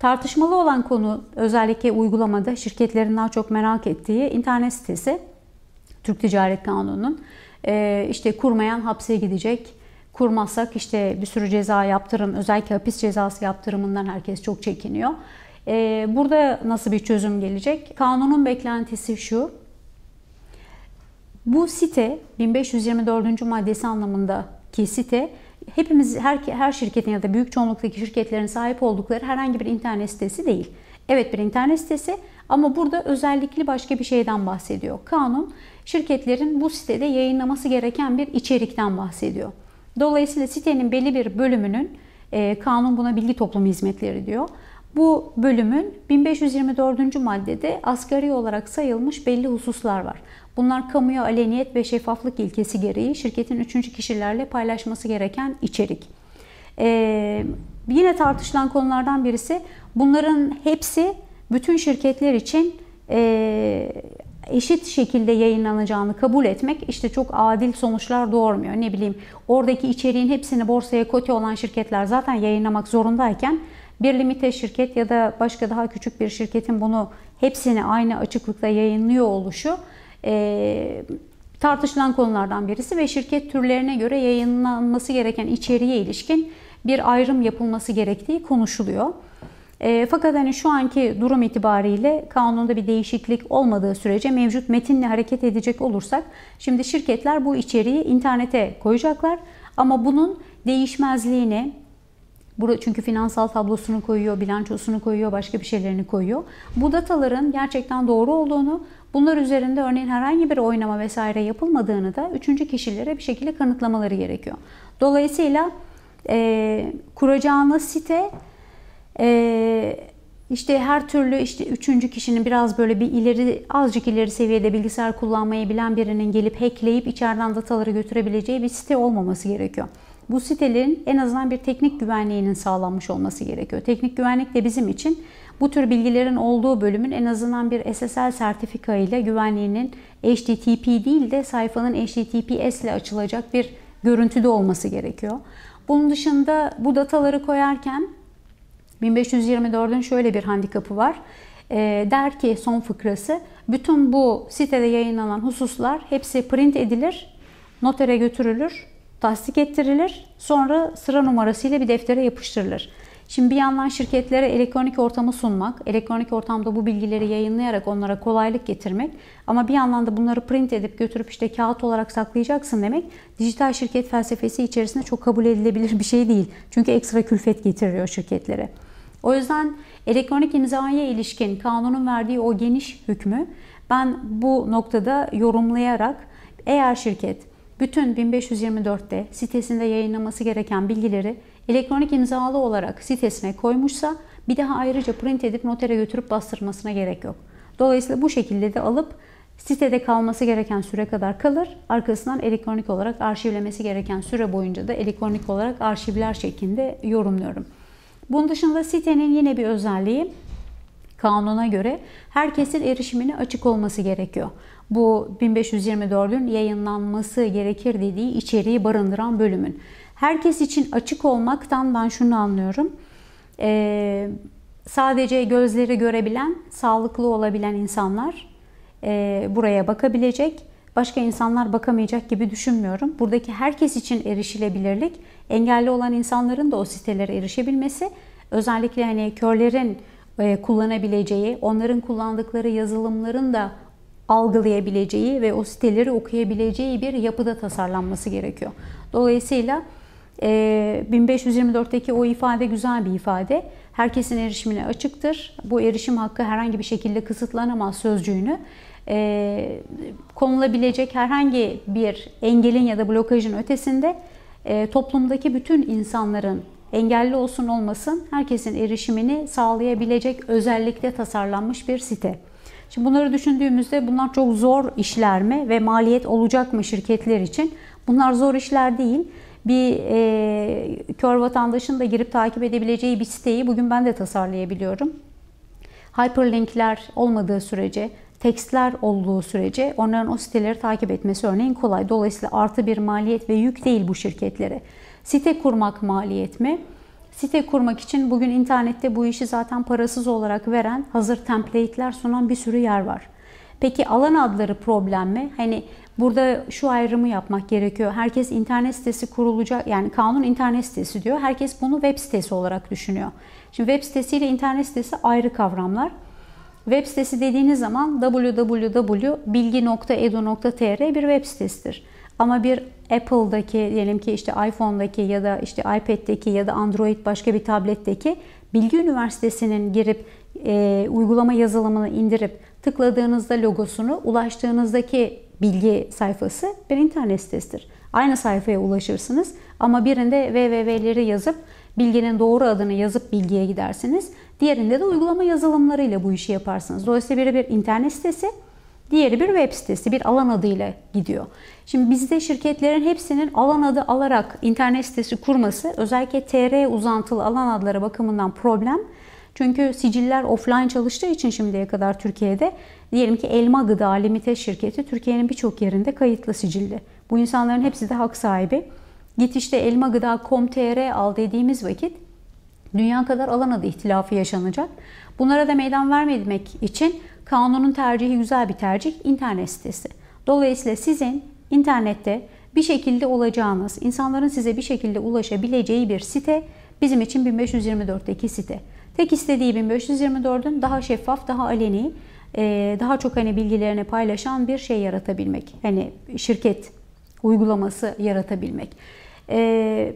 Tartışmalı olan konu özellikle uygulamada şirketlerin daha çok merak ettiği internet sitesi. Türk Ticaret Kanunu'nun e, işte kurmayan hapse gidecek. Kurmazsak işte bir sürü ceza yaptırım, özellikle hapis cezası yaptırımından herkes çok çekiniyor. E, burada nasıl bir çözüm gelecek? Kanunun beklentisi şu. Bu site 1524. maddesi anlamındaki site hepimiz her, her şirketin ya da büyük çoğunluktaki şirketlerin sahip oldukları herhangi bir internet sitesi değil. Evet bir internet sitesi ama burada özellikle başka bir şeyden bahsediyor. Kanun şirketlerin bu sitede yayınlaması gereken bir içerikten bahsediyor. Dolayısıyla sitenin belli bir bölümünün e, kanun buna bilgi toplumu hizmetleri diyor. Bu bölümün 1524. maddede asgari olarak sayılmış belli hususlar var. Bunlar kamuya aleniyet ve şeffaflık ilkesi gereği şirketin üçüncü kişilerle paylaşması gereken içerik. Ee, yine tartışılan konulardan birisi bunların hepsi bütün şirketler için e, eşit şekilde yayınlanacağını kabul etmek işte çok adil sonuçlar doğurmuyor. Ne bileyim oradaki içeriğin hepsini borsaya kote olan şirketler zaten yayınlamak zorundayken bir limite şirket ya da başka daha küçük bir şirketin bunu hepsini aynı açıklıkta yayınlıyor oluşu e, tartışılan konulardan birisi ve şirket türlerine göre yayınlanması gereken içeriğe ilişkin bir ayrım yapılması gerektiği konuşuluyor. E, fakat hani şu anki durum itibariyle kanunda bir değişiklik olmadığı sürece mevcut metinle hareket edecek olursak şimdi şirketler bu içeriği internete koyacaklar ama bunun değişmezliğini çünkü finansal tablosunu koyuyor, bilançosunu koyuyor, başka bir şeylerini koyuyor. Bu dataların gerçekten doğru olduğunu, bunlar üzerinde örneğin herhangi bir oynama vesaire yapılmadığını da üçüncü kişilere bir şekilde kanıtlamaları gerekiyor. Dolayısıyla e, kuracağınız site e, işte her türlü işte üçüncü kişinin biraz böyle bir ileri azıcık ileri seviyede bilgisayar kullanmayı bilen birinin gelip hackleyip içeriden dataları götürebileceği bir site olmaması gerekiyor. Bu sitelerin en azından bir teknik güvenliğinin sağlanmış olması gerekiyor. Teknik güvenlik de bizim için bu tür bilgilerin olduğu bölümün en azından bir SSL sertifika ile güvenliğinin HTTP değil de sayfanın HTTPS ile açılacak bir görüntüde olması gerekiyor. Bunun dışında bu dataları koyarken 1524'ün şöyle bir handikapı var. E, der ki son fıkrası, bütün bu sitede yayınlanan hususlar hepsi print edilir, notere götürülür, tasdik ettirilir, sonra sıra numarasıyla bir deftere yapıştırılır. Şimdi bir yandan şirketlere elektronik ortamı sunmak, elektronik ortamda bu bilgileri yayınlayarak onlara kolaylık getirmek ama bir yandan da bunları print edip götürüp işte kağıt olarak saklayacaksın demek dijital şirket felsefesi içerisinde çok kabul edilebilir bir şey değil. Çünkü ekstra külfet getiriyor şirketlere. O yüzden elektronik imzaya ilişkin kanunun verdiği o geniş hükmü ben bu noktada yorumlayarak eğer şirket bütün 1524'te sitesinde yayınlaması gereken bilgileri elektronik imzalı olarak sitesine koymuşsa bir daha ayrıca print edip notere götürüp bastırmasına gerek yok. Dolayısıyla bu şekilde de alıp sitede kalması gereken süre kadar kalır. Arkasından elektronik olarak arşivlemesi gereken süre boyunca da elektronik olarak arşivler şeklinde yorumluyorum. Bunun dışında sitenin yine bir özelliği kanuna göre herkesin erişimine açık olması gerekiyor. Bu 1524'ün yayınlanması gerekir dediği içeriği barındıran bölümün. Herkes için açık olmaktan ben şunu anlıyorum. Ee, sadece gözleri görebilen, sağlıklı olabilen insanlar e, buraya bakabilecek. Başka insanlar bakamayacak gibi düşünmüyorum. Buradaki herkes için erişilebilirlik, engelli olan insanların da o sitelere erişebilmesi, özellikle hani körlerin e, kullanabileceği, onların kullandıkları yazılımların da algılayabileceği ve o siteleri okuyabileceği bir yapıda tasarlanması gerekiyor. Dolayısıyla 1524'teki e, o ifade güzel bir ifade. Herkesin erişimine açıktır. Bu erişim hakkı herhangi bir şekilde kısıtlanamaz sözcüğünü e, konulabilecek herhangi bir engelin ya da blokajın ötesinde toplumdaki bütün insanların engelli olsun olmasın herkesin erişimini sağlayabilecek özellikle tasarlanmış bir site. Şimdi bunları düşündüğümüzde bunlar çok zor işler mi ve maliyet olacak mı şirketler için? Bunlar zor işler değil. Bir e, kör vatandaşın da girip takip edebileceği bir siteyi bugün ben de tasarlayabiliyorum. Hyperlinkler olmadığı sürece, tekstler olduğu sürece onların o siteleri takip etmesi örneğin kolay. Dolayısıyla artı bir maliyet ve yük değil bu şirketlere. Site kurmak maliyet mi? Site kurmak için bugün internette bu işi zaten parasız olarak veren hazır template'ler sunan bir sürü yer var. Peki alan adları problem mi? Hani burada şu ayrımı yapmak gerekiyor. Herkes internet sitesi kurulacak yani kanun internet sitesi diyor. Herkes bunu web sitesi olarak düşünüyor. Şimdi web sitesi ile internet sitesi ayrı kavramlar. Web sitesi dediğiniz zaman www.bilgi.edu.tr bir web sitesidir. Ama bir Apple'daki diyelim ki işte iPhone'daki ya da işte iPad'deki ya da Android başka bir tabletteki Bilgi Üniversitesi'nin girip e, uygulama yazılımını indirip tıkladığınızda logosunu ulaştığınızdaki bilgi sayfası bir internet sitesidir. Aynı sayfaya ulaşırsınız ama birinde www'leri yazıp bilginin doğru adını yazıp bilgiye gidersiniz. Diğerinde de uygulama yazılımlarıyla bu işi yaparsınız. Dolayısıyla biri bir internet sitesi, diğeri bir web sitesi, bir alan adıyla gidiyor. Şimdi bizde şirketlerin hepsinin alan adı alarak internet sitesi kurması özellikle TR uzantılı alan adları bakımından problem. Çünkü siciller offline çalıştığı için şimdiye kadar Türkiye'de diyelim ki Elma Gıda Limited şirketi Türkiye'nin birçok yerinde kayıtlı sicilli. Bu insanların hepsi de hak sahibi. Git işte elmagıda.com.tr al dediğimiz vakit dünya kadar alan adı ihtilafı yaşanacak. Bunlara da meydan vermemek için kanunun tercihi güzel bir tercih internet sitesi. Dolayısıyla sizin internette bir şekilde olacağınız, insanların size bir şekilde ulaşabileceği bir site bizim için 1524'teki site. Tek istediği 1524'ün daha şeffaf, daha aleni, daha çok hani bilgilerini paylaşan bir şey yaratabilmek. Hani şirket uygulaması yaratabilmek.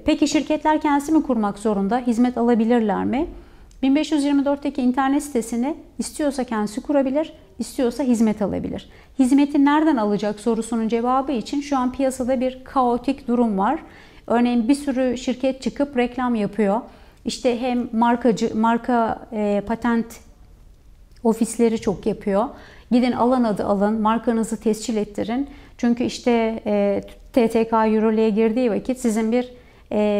Peki şirketler kendisi mi kurmak zorunda? Hizmet alabilirler mi? 1524'teki internet sitesini istiyorsa kendisi kurabilir, istiyorsa hizmet alabilir. Hizmeti nereden alacak sorusunun cevabı için şu an piyasada bir kaotik durum var. Örneğin bir sürü şirket çıkıp reklam yapıyor. İşte hem markacı, marka e, patent ofisleri çok yapıyor. Gidin alan adı alın, markanızı tescil ettirin. Çünkü işte e, TTK Eurole'ye girdiği vakit sizin bir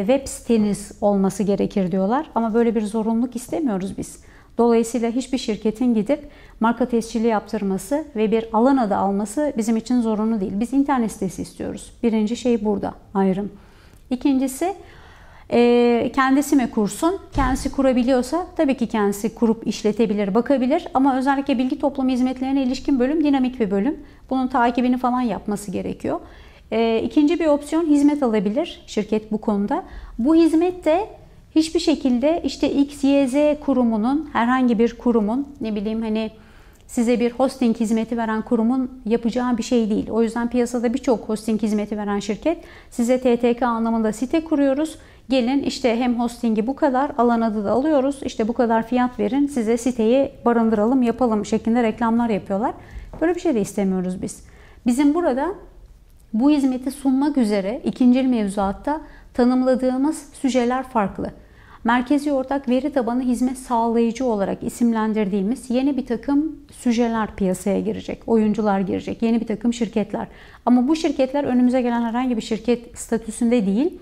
web siteniz olması gerekir diyorlar. Ama böyle bir zorunluluk istemiyoruz biz. Dolayısıyla hiçbir şirketin gidip marka tescili yaptırması ve bir alan adı alması bizim için zorunlu değil. Biz internet sitesi istiyoruz. Birinci şey burada ayrım. İkincisi e, kendisi mi kursun? Kendisi kurabiliyorsa tabii ki kendisi kurup işletebilir, bakabilir. Ama özellikle bilgi toplama hizmetlerine ilişkin bölüm dinamik bir bölüm. Bunun takibini falan yapması gerekiyor. E, ikinci bir opsiyon hizmet alabilir şirket bu konuda. Bu hizmet de hiçbir şekilde işte X, Y, Z kurumunun herhangi bir kurumun ne bileyim hani size bir hosting hizmeti veren kurumun yapacağı bir şey değil. O yüzden piyasada birçok hosting hizmeti veren şirket size TTK anlamında site kuruyoruz. Gelin işte hem hostingi bu kadar alan adı da alıyoruz. İşte bu kadar fiyat verin size siteyi barındıralım yapalım şeklinde reklamlar yapıyorlar. Böyle bir şey de istemiyoruz biz. Bizim burada bu hizmeti sunmak üzere ikinci mevzuatta tanımladığımız süjeler farklı. Merkezi ortak veri tabanı hizmet sağlayıcı olarak isimlendirdiğimiz yeni bir takım süjeler piyasaya girecek. Oyuncular girecek. Yeni bir takım şirketler. Ama bu şirketler önümüze gelen herhangi bir şirket statüsünde değil.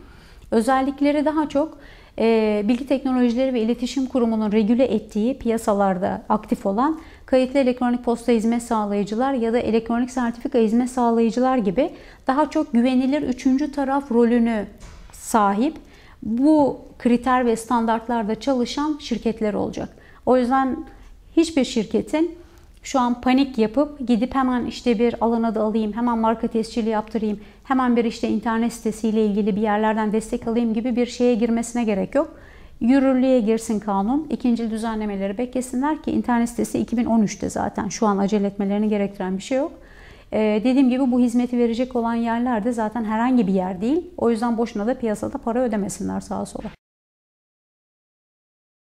Özellikleri daha çok e, Bilgi Teknolojileri ve İletişim Kurumu'nun regüle ettiği piyasalarda aktif olan kayıtlı elektronik posta hizmet sağlayıcılar ya da elektronik sertifika hizmet sağlayıcılar gibi daha çok güvenilir üçüncü taraf rolünü sahip bu kriter ve standartlarda çalışan şirketler olacak. O yüzden hiçbir şirketin şu an panik yapıp gidip hemen işte bir alan adı alayım, hemen marka tescili yaptırayım, hemen bir işte internet sitesiyle ilgili bir yerlerden destek alayım gibi bir şeye girmesine gerek yok. Yürürlüğe girsin kanun. ikinci düzenlemeleri beklesinler ki internet sitesi 2013'te zaten. Şu an acele etmelerini gerektiren bir şey yok. Ee, dediğim gibi bu hizmeti verecek olan yerler de zaten herhangi bir yer değil. O yüzden boşuna da piyasada para ödemesinler sağa sola.